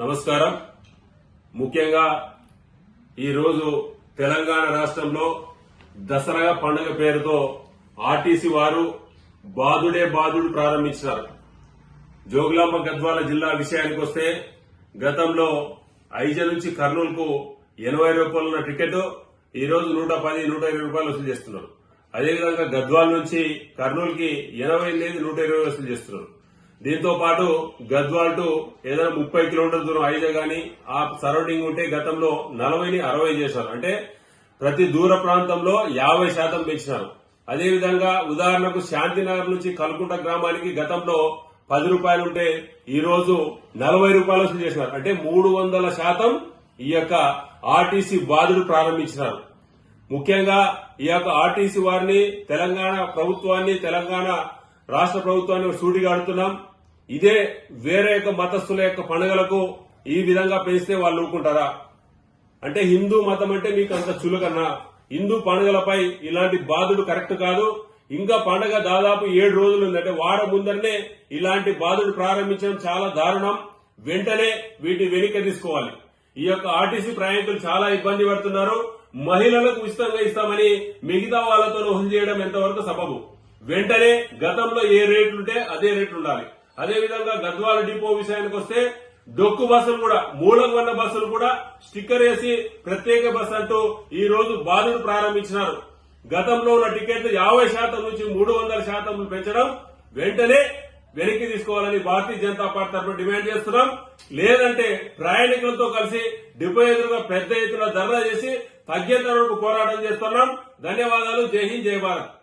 నమస్కారం. ముఖ్యంగా ఈరోజు తెలంగాణ రాష్ట్రంలో దసరా పండుగ పేరుతో ఆర్టీసీ వారు బాదుడే బాదుడు ప్రారంభించారు జోగులాంబ గద్వాల జిల్లా విషయానికి వస్తే గతంలో ఐజ నుంచి కర్నూలుకు ఎనభై రూపాయలు ఉన్న టికెట్ ఈ రోజు నూట పది నూట ఇరవై రూపాయలు వసూలు చేస్తున్నారు. అదేవిధంగా గద్వాల నుంచి కర్నూలుకి ఎనభై లేదు నూట ఇరవై వసూలు చేస్తున్నారు. దీంతో పాటు గద్వాల్ టు ఏదైనా ముప్పై కిలోమీటర్ల దూరం అయితే గానీ ఆ సరౌండింగ్ ఉంటే గతంలో నలభైని అరవై చేశారు. అంటే ప్రతి దూర ప్రాంతంలో యాభై శాతం పెంచినారు. అదేవిధంగా ఉదాహరణకు శాంతినగర్ నుంచి కల్కుంట గ్రామానికి గతంలో పది రూపాయలు ఉంటే ఈ రోజు నలభై రూపాయలు వసూలు చేసినారు. అంటే మూడు వందల శాతం ఈ యొక్క ఆర్టీసీ బాధలు ప్రారంభించినారు. ముఖ్యంగా ఈ యొక్క ఆర్టీసీ వారిని తెలంగాణ ప్రభుత్వాన్ని తెలంగాణ రాష్ట్ర ప్రభుత్వాన్ని సూటిగా అడుగుతున్నాం. ఇదే వేరే యొక్క మతస్థుల యొక్క పండుగలకు ఈ విధంగా పెంచితే వాళ్ళు ఊరుకుంటారా? అంటే హిందూ మతం అంటే మీకు అంత చులకన్నా. హిందూ పండుగలపై ఇలాంటి బాధుడు కరెక్ట్ కాదు. ఇంకా పండుగ దాదాపు ఏడు రోజులు ఉంది అంటే వారం ముందరనే ఇలాంటి బాధుడు ప్రారంభించడం చాలా దారుణం. వెంటనే వీటిని వెనుక తీసుకోవాలి. ఈ యొక్క ఆర్టీసీ ప్రయాణికులు చాలా ఇబ్బంది పడుతున్నారు. మహిళలకు ఉచితంగా ఇస్తామని మిగతా వాళ్ళతో వసూలు చేయడం ఎంతవరకు సబబు? వెంటనే గతంలో ఏ రేట్లుంటే అదే రేట్లు ఉండాలి. అదేవిధంగా గద్వాల డిపో విషయానికి వస్తే డొక్కు బస్సులు కూడా మూలం ఉన్న బస్సులు కూడా స్టిక్కర్ వేసి ప్రత్యేక బస్సు అంటూ ఈ రోజు బాధుడు ప్రారంభించినారు. గతంలో ఉన్న టికెట్లు యాభై శాతం నుంచి మూడు వందల శాతం పెంచడం వెంటనే వెనక్కి తీసుకోవాలని భారతీయ జనతా పార్టీ తరఫున డిమాండ్ చేస్తున్నాం. లేదంటే ప్రయాణికులతో కలిసి డిపో ఎదురుగా పెద్ద ఎత్తున ధర్నా చేసి తగ్గేంత వరకు పోరాటం చేస్తున్నాం. ధన్యవాదాలు. జై హింద్ జై భారత్.